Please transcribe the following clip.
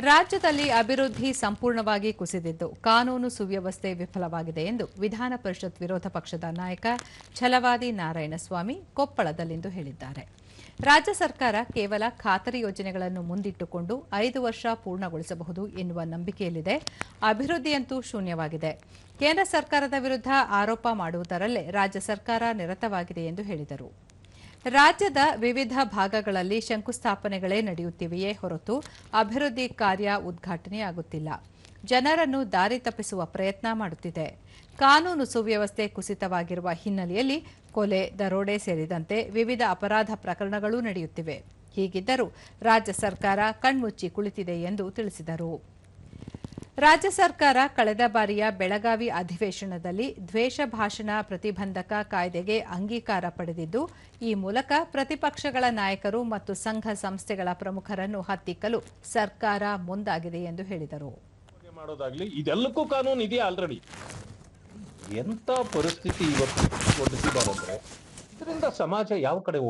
ರಾಜ್ಯದಲ್ಲಿ ಅಭಿವೃದ್ಧಿ ಸಂಪೂರ್ಣವಾಗಿ ಕುಸಿದಿದ್ದು ಕಾನೂನು ಸುವ್ಯವಸ್ಥೆ ವಿಫಲವಾಗಿದೆ ಎಂದು ವಿಧಾನ ಪರಿಷತ್ ವಿರೋಧ ಪಕ್ಷದ ನಾಯಕ ಛಲವಾದಿ ನಾರಾಯಣಸ್ವಾಮಿ ಕೊಪ್ಪಳದಲ್ಲಿಂದು ಹೇಳಿದ್ದಾರೆ. ರಾಜ್ಯ ಸರ್ಕಾರ ಕೇವಲ ಖಾತರಿ ಯೋಜನೆಗಳನ್ನು ಮುಂದಿಟ್ಟುಕೊಂಡು ಐದು ವರ್ಷ ಪೂರ್ಣಗೊಳಿಸಬಹುದು ಎನ್ನುವ ನಂಬಿಕೆಯಲ್ಲಿದೆ. ಅಭಿವೃದ್ಧಿಯಂತೂ ಶೂನ್ಯವಾಗಿದೆ. ಕೇಂದ್ರ ಸರ್ಕಾರದ ವಿರುದ್ಧ ಆರೋಪ ಮಾಡುವುದರಲ್ಲೇ ರಾಜ್ಯ ಸರ್ಕಾರ ನಿರತವಾಗಿದೆ ಎಂದು ಹೇಳಿದರು. ರಾಜ್ಯದ ವಿವಿಧ ಭಾಗಗಳಲ್ಲಿ ಶಂಕುಸ್ಥಾಪನೆಗಳೇ ನಡೆಯುತ್ತಿವೆಯೇ ಹೊರತು ಅಭಿವೃದ್ಧಿ ಕಾರ್ಯ ಉದ್ಘಾಟನೆಯಾಗುತ್ತಿಲ್ಲ. ಜನರನ್ನು ದಾರಿ ತಪ್ಪಿಸುವ ಪ್ರಯತ್ನ ಮಾಡುತ್ತಿದೆ. ಕಾನೂನು ಸುವ್ಯವಸ್ಥೆ ಕುಸಿತವಾಗಿರುವ ಹಿನ್ನೆಲೆಯಲ್ಲಿ ಕೊಲೆ, ದರೋಡೆ ಸೇರಿದಂತೆ ವಿವಿಧ ಅಪರಾಧ ಪ್ರಕರಣಗಳು ನಡೆಯುತ್ತಿವೆ. ಹೀಗಿದ್ದರೂ ರಾಜ್ಯ ಸರ್ಕಾರ ಕಣ್ಮುಚ್ಚಿ ಕುಳಿತಿದೆ ಎಂದು ತಿಳಿಸಿದರು. ರಾಜ್ಯ ಸರ್ಕಾರ ಕಳೆದ ಬಾರಿಯ ಬೆಳಗಾವಿ ಅಧಿವೇಶನದಲ್ಲಿ ದ್ವೇಷ ಭಾಷಣ ಪ್ರತಿಬಂಧಕ ಕಾಯ್ದೆಗೆ ಅಂಗೀಕಾರ ಪಡೆದಿದ್ದು, ಈ ಮೂಲಕ ಪ್ರತಿಪಕ್ಷಗಳ ನಾಯಕರು ಮತ್ತು ಸಂಘ ಸಂಸ್ಥೆಗಳ ಪ್ರಮುಖರನ್ನು ಹತ್ತಿಕ್ಕಲು ಸರ್ಕಾರ ಮುಂದಾಗಿದೆ ಎಂದು ಹೇಳಿದರು. ಇದೆಲ್ಲಕ್ಕೂ ಕಾನೂನು ಇದೆಯಾ ಎಂತ ಪರಿಸ್ಥಿತಿ ಇವತ್ತು ಸಮಾಜ ಯಾವ ಕಡೆ